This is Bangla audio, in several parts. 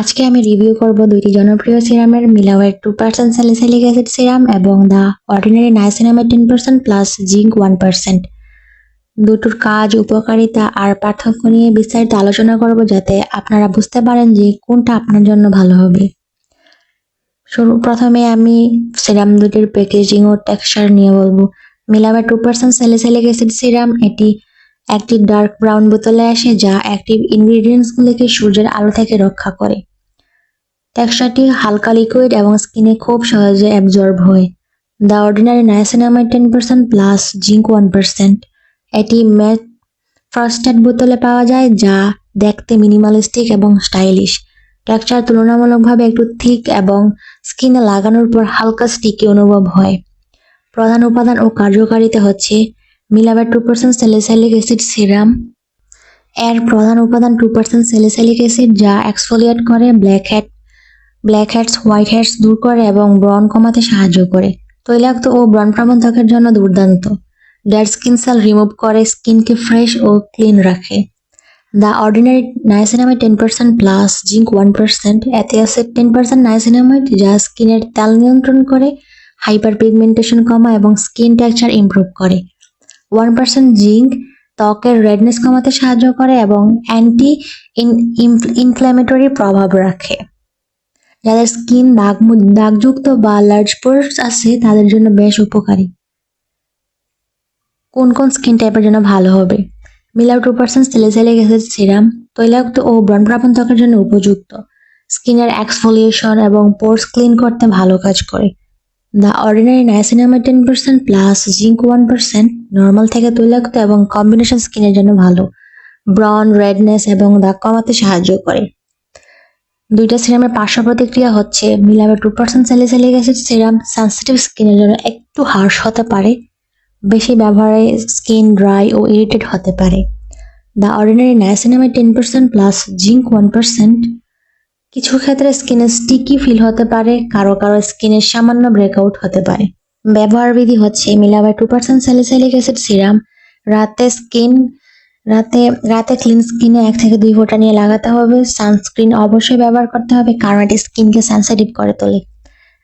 আজকে আমি রিভিউ করব দুইটি জনপ্রিয় সিরামের, মিলাওয়ের two percent salicylic acid serum এবং the ordinary নাইসিনামের ten percent plus zinc one percent দুটোর কাজ, উপকারিতা আর পার্থক্য নিয়ে বিস্তারিত আলোচনা করব যাতে আপনারা বুঝতে পারেন যে কোনটা আপনার জন্য ভালো হবে। শুরু প্রথমে আমি সিরাম দুটির প্যাকেজিং ও টেক্সচার নিয়ে বলব। মিলাওয়ের two percent salicylic acid serum এটি একটি ডার্ক ব্রাউন বোতলে আসে যা অ্যাক্টিভ ইনগ্রিডিয়েন্টসগুলিকে সূর্যের আলো থেকে রক্ষা করে। টেক্সচারটি হালকা লিকুইড এবং স্কিনে খুব সহজে অ্যাবজর্ব হয়। The ordinary niacinamide ten percent plus zinc one percent এটি ম্যাট এড বোতলে পাওয়া যায়, যা দেখতে মিনিমালিস্টিক এবং স্টাইলিশ টেক্সচার তুলনামূলকভাবে একটু থিক এবং স্কিনে লাগানোর পর হালকা স্টিকি অনুভব হয়। প্রধান উপাদান ও কার্যকারিতা হচ্ছে মিলাবার two percent salicylic acid serum এর প্রধান উপাদান টু পার্সেন্ট স্যালিসাইলিক অ্যাসিড যা এক্সফোলিয়েট করে blackhead blackheads whiteheads দূর করে এবং ব্রণ কমাতে সাহায্য করে। তৈলাক্ত ও ব্রণ প্রবণ ত্বকের জন্য দুর্দান্ত। ডেড স্কিন সেল রিমুভ করে স্কিনকে ফ্রেশ ও ক্লিন রাখে। The ordinary niacinamide ten percent plus, zinc one percent এতে আছে টেন পার্সেন্ট নাইসিনামাইড যা স্কিনের তেল নিয়ন্ত্রণ করে হাইপার পিগমেন্টেশন কমা এবং স্কিন টেক্সচার ইমপ্রুভ করে। ওয়ান পার্সেন্ট জিঙ্ক ত্বকের রেডনেস কমাতে সাহায্য করে এবং অ্যান্টি ইনফ্ল্যামেটরি প্রভাব রাখে। যাদের স্কিন দাগ দাগযুক্ত বা লার্জ পোর্স আছে, তাদের জন্য বেশ উপকারী। কোন কোন স্কিন টাইপের জন্য ভালো হবে? মিলাও two percent salicylic acid serum তৈলাক্ত ও ব্রণপ্রাপন ত্বকের জন্য উপযুক্ত। স্কিনের এক্সফোলিয়েশন এবং পোর্স ক্লিন করতে ভালো কাজ করে। The ordinary niacinamide ten percent plus zinc one percent normal থেকে তৈলাক্ত এবং কম্বিনেশন স্কিনের জন্য ভালো। ব্রন রেডনেস এবং দাগ কমাতে সাহায্য করে। দুইটা সিরামের পার্শ্ব প্রতিক্রিয়া হচ্ছে, মিলাবে two percent salicylic acid serum sensitive স্কিনের জন্য একটু হার্শ হতে পারে, বেশি ব্যবহারে স্কিন ড্রাই ও ইরিটেট হতে পারে। The ordinary niacinamide ten percent plus zinc one percent কিছু ক্ষেত্রে স্কিনে স্টিকি ফিল হতে পারে, কারও কারও স্কিনের সামান্য ব্রেকআউট হতে পারে। ব্যবহার বিধি হচ্ছে মিলাবার two percent salicylic acid serum, রাতে স্কিন রাতে রাতে ক্লিন স্কিনে এক থেকে দুই ফোঁটা নিয়ে লাগাতে হবে। সানস্ক্রিন অবশ্যই ব্যবহার করতে হবে, কারণ এটি স্কিনকে সেন্সিটিভ করে তোলে।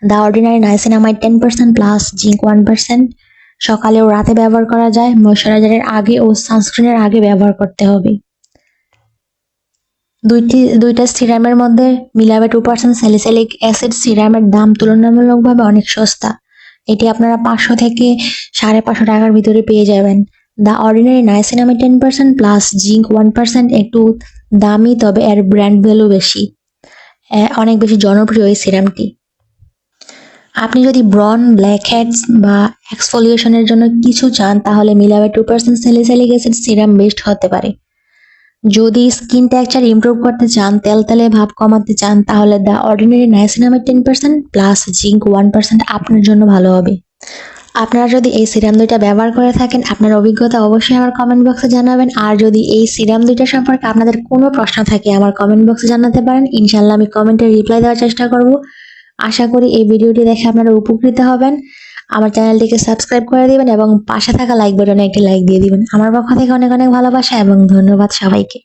The ordinary niacinamide ten percent plus zinc one percent সকালে ও রাতে ব্যবহার করা যায় ময়শ্চারাইজারের আগে ও সানস্ক্রিনের আগে ব্যবহার করতে হবে। দুইটি, দুইটা সিরামের মধ্যে মিলাবে টু পার্সেন্ট স্যালিসেলিক অ্যাসিড সিরামের দাম তুলনামূলকভাবে অনেক সস্তা। এটি আপনারা পাঁচশো থেকে সাড়ে পাঁচশো টাকার ভিতরে পেয়ে যাবেন। The ordinary niacinamide ten percent plus zinc one percent একটু দামি, তবে এর ব্র্যান্ড ভ্যালু বেশি। অনেক বেশি জনপ্রিয় এই সিরামটি আপনি যদি ব্রন ব্ল্যাক হেডস বা এক্সফোলিয়েশনের জন্য কিছু চান, তাহলে মিলাবে two percent salicylic acid serum best হতে পারে। যদি স্কিন টেক্সচার ইমপ্রুভ করতে চান, তেল তেলে ভাব কমাতে চান, তাহলে the ordinary নাইসিনামের ten percent plus zinc one percent আপনার জন্য ভালো হবে। আপনারা যদি এই সিরাম দুইটা ব্যবহার করে থাকেন, আপনার অভিজ্ঞতা অবশ্যই আমার কমেন্ট বক্সে জানাবেন। আর যদি এই সিরাম দুইটা সম্পর্কে আপনাদের কোনো প্রশ্ন থাকে, আমার কমেন্ট বক্সে জানাতে পারেন। ইনশাল্লাহ আমি কমেন্টে রিপ্লাই দেওয়ার চেষ্টা করব। আশা করি এই ভিডিওটি দেখে আপনারা উপকৃত হবেন। আমার চ্যানেলটিকে সাবস্ক্রাইব করে দিবেন এবং পাশে থাকা লাইক বাটনে একটি লাইক দিয়ে দিবেন। আমার পক্ষ থেকে অনেক অনেক ভালোবাসা এবং ধন্যবাদ সবাইকে।